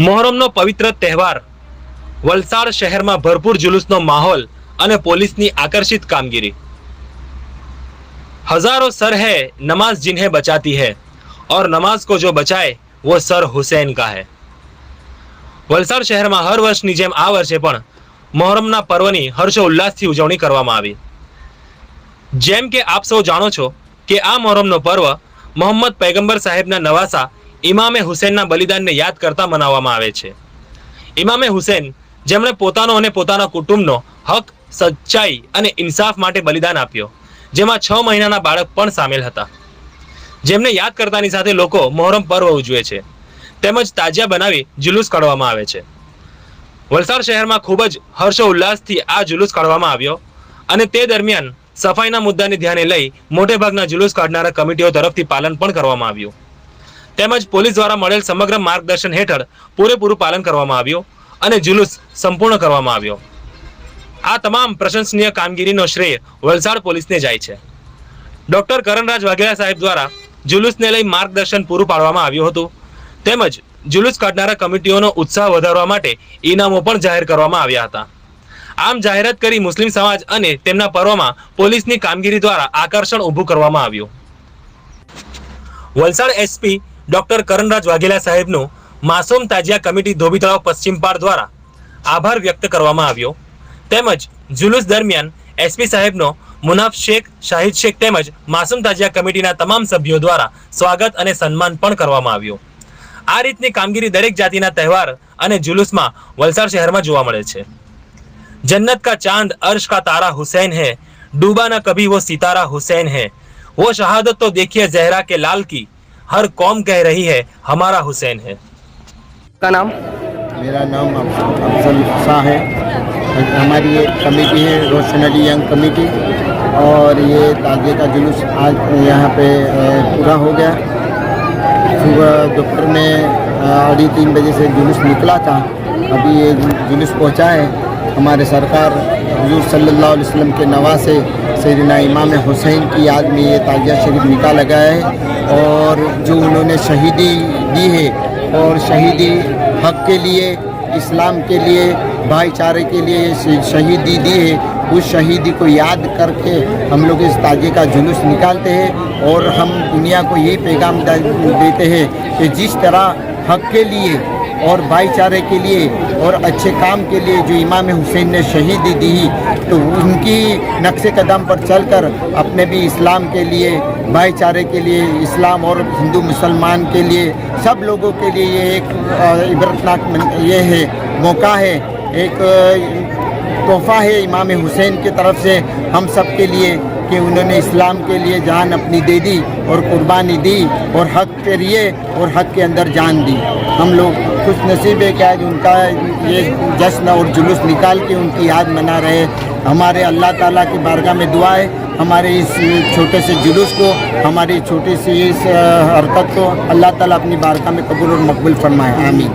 મોહરમનો પવિત્ર તહેવાર વલસાડ શહેરમાં ભરપૂર જુલુસનો માહોલ અને પોલીસની આકર્ષિત કામગીરી हजारों सर है नमाज जिन्हें बचाती है और नमाज को जो बचाए वो सर हुसैन का है વલસાડ શહેરમાં હર વર્ષની જેમ આ વર્ષે પણ મોહરમના પર્વની હર્ષો ઉલ્લાસથી ઉજવણી કરવામાં આવી જેમ કે આપ સૌ જાણો છો કે આ મોહરમનો પર્વ મોહમ્મદ પૈગંબર સાહેબના નવાસા ઇમામે હુસેનના બલિદાનને યાદ કરતા મનાવવામાં આવે છે. ઇમામે હુસેન જેમણે પોતાનો અને પોતાના કુટુંબનો હક, સચ્ચાઈ અને ઇન્સાફ માટે બલિદાન આપ્યો, જેમાં છ મહિનાના બાળક પણ સામેલ હતા. જેમને યાદ કરતાની સાથે લોકો મોહરમ પર્વ ઉજવે છે. તેમજ તાજિયા બનાવી જુલુસ કાઢવામાં આવે છે. વલસાડ શહેરમાં ખૂબ જ હર્ષ ઉલ્લાસથી આ જુલુસ કાઢવામાં આવ્યો અને તે દરમિયાન સફાઈના મુદ્દાને ધ્યાને લઈ મોટેભાગના જુલુસ કાઢનારા કમિટીઓ તરફથી પાલન પણ કરવામાં આવ્યું. તેમજ પોલીસ દ્વારા મળેલ સમગ્ર માર્ગદર્શન હેઠળ પૂરેપૂરું પાલન કરવામાં આવ્યું અને જુલુસ સંપૂર્ણ કરવામાં આવ્યો. આ તમામ પ્રશંસનીય કામગીરીનો શ્રેય વલસાડ પોલીસને જાય છે. ડોક્ટર કરણરાજ વાઘેલા સાહેબ દ્વારા જુલુસને લઈ માર્ગદર્શન પૂરું પાડવામાં આવ્યું હતું. તેમજ જુલુસ કાઢનારા કમિટીઓનો ઉત્સાહ વધારવા માટે ઇનામો પણ જાહેર કરવામાં આવ્યા હતા. આમ જાહેરાત કરી મુસ્લિમ સમાજ અને તેમના પર્વમાં પોલીસની કામગીરી દ્વારા આકર્ષણ ઊભું કરવામાં આવ્યું. વલસાડ એસપી ડોક્ટર કરણરાજ વાઘેલા સાહેબનો માસૂમ તાજિયા કમિટી ધોબી પશ્ચિમ પાર દ્વારા આભાર વ્યક્ત કરવામાં આવ્યો. તેમજ જુલુસ દરમિયાન એસપી સાહેબનો મુનાફ શેખ, શાહિદ શેખ તેમજ માસુમ તાજિયા કમિટીના તમામ સભ્યો દ્વારા સ્વાગત અને સન્માન પણ કરવામાં આવ્યું. આ રીતની કામગીરી દરેક જાતિના તહેવાર અને જુલુસમાં વલસાડ શહેરમાં જોવા મળે છે. જન્નત કા ચાંદ, અર્શ કા તારા હુસૈન હૈ ડૂબા ના કભી વો સિતારા હુસૈન હૈ. વો શહાદત તો દેખીએ ઝહેરા કે લાલ કી. ہر قوم کہہ رہی ہے ہمارا حسین ہے۔ کا نام؟ میرا نام افضل شاہ ہے۔ ہماری یہ کمیٹی ہے روشنری ینگ کمیٹی۔ اور یہ تازے کا جلوس آج یہاں پہ پورا ہو گیا۔ صبح دوپہر میں اڑھی تین بجے سے جلوس نکلا تھا۔ ابھی یہ جلوس پہنچا ہے۔ ہمارے سرکار حضور صلی اللہ علیہ وسلم کے نوا سے سیدنا امام حسین کی یاد میں یہ تاجیہ شریف نکال گیا ہے اور جو انہوں نے شہیدی دی ہے اور شہیدی حق کے لیے، اسلام کے لیے، بھائی چارے کے لیے شہیدی دی ہے، اس شہیدی کو یاد کر کے ہم لوگ اس تاجے کا جلوس نکالتے ہیں اور ہم دنیا کو یہی پیغام دیتے ہیں کہ جس طرح حق کے لیے اور بھائی چارے کے لیے اور اچھے کام کے لیے جو امام حسین نے شہیدی دی تو ان کی نقش قدم پر چل کر اپنے بھی اسلام کے لیے بھائی چارے کے لیے، اسلام اور ہندو مسلمان کے لیے، سب لوگوں کے لیے یہ ایک عبرتناک یہ ہے، موقع ہے، ایک تحفہ ہے امام حسین کی طرف سے ہم سب کے لیے۔ کہ انہوں نے اسلام کے لیے جان اپنی دے دی اور قربانی دی اور حق کے لیے اور حق کے اندر جان دی۔ ہم لوگ خوش نصیب ہے کہ آج ان کا یہ جشن اور جلوس نکال کے ان کی یاد منا رہے ہمارے اللہ تعالیٰ کی بارگاہ میں دعا ہے۔ ہمارے اس چھوٹے سے جلوس کو، ہماری چھوٹی سی اس حرکت کو اللہ تعالیٰ اپنی بارگاہ میں قبول اور مقبول فرمائے۔ آمین۔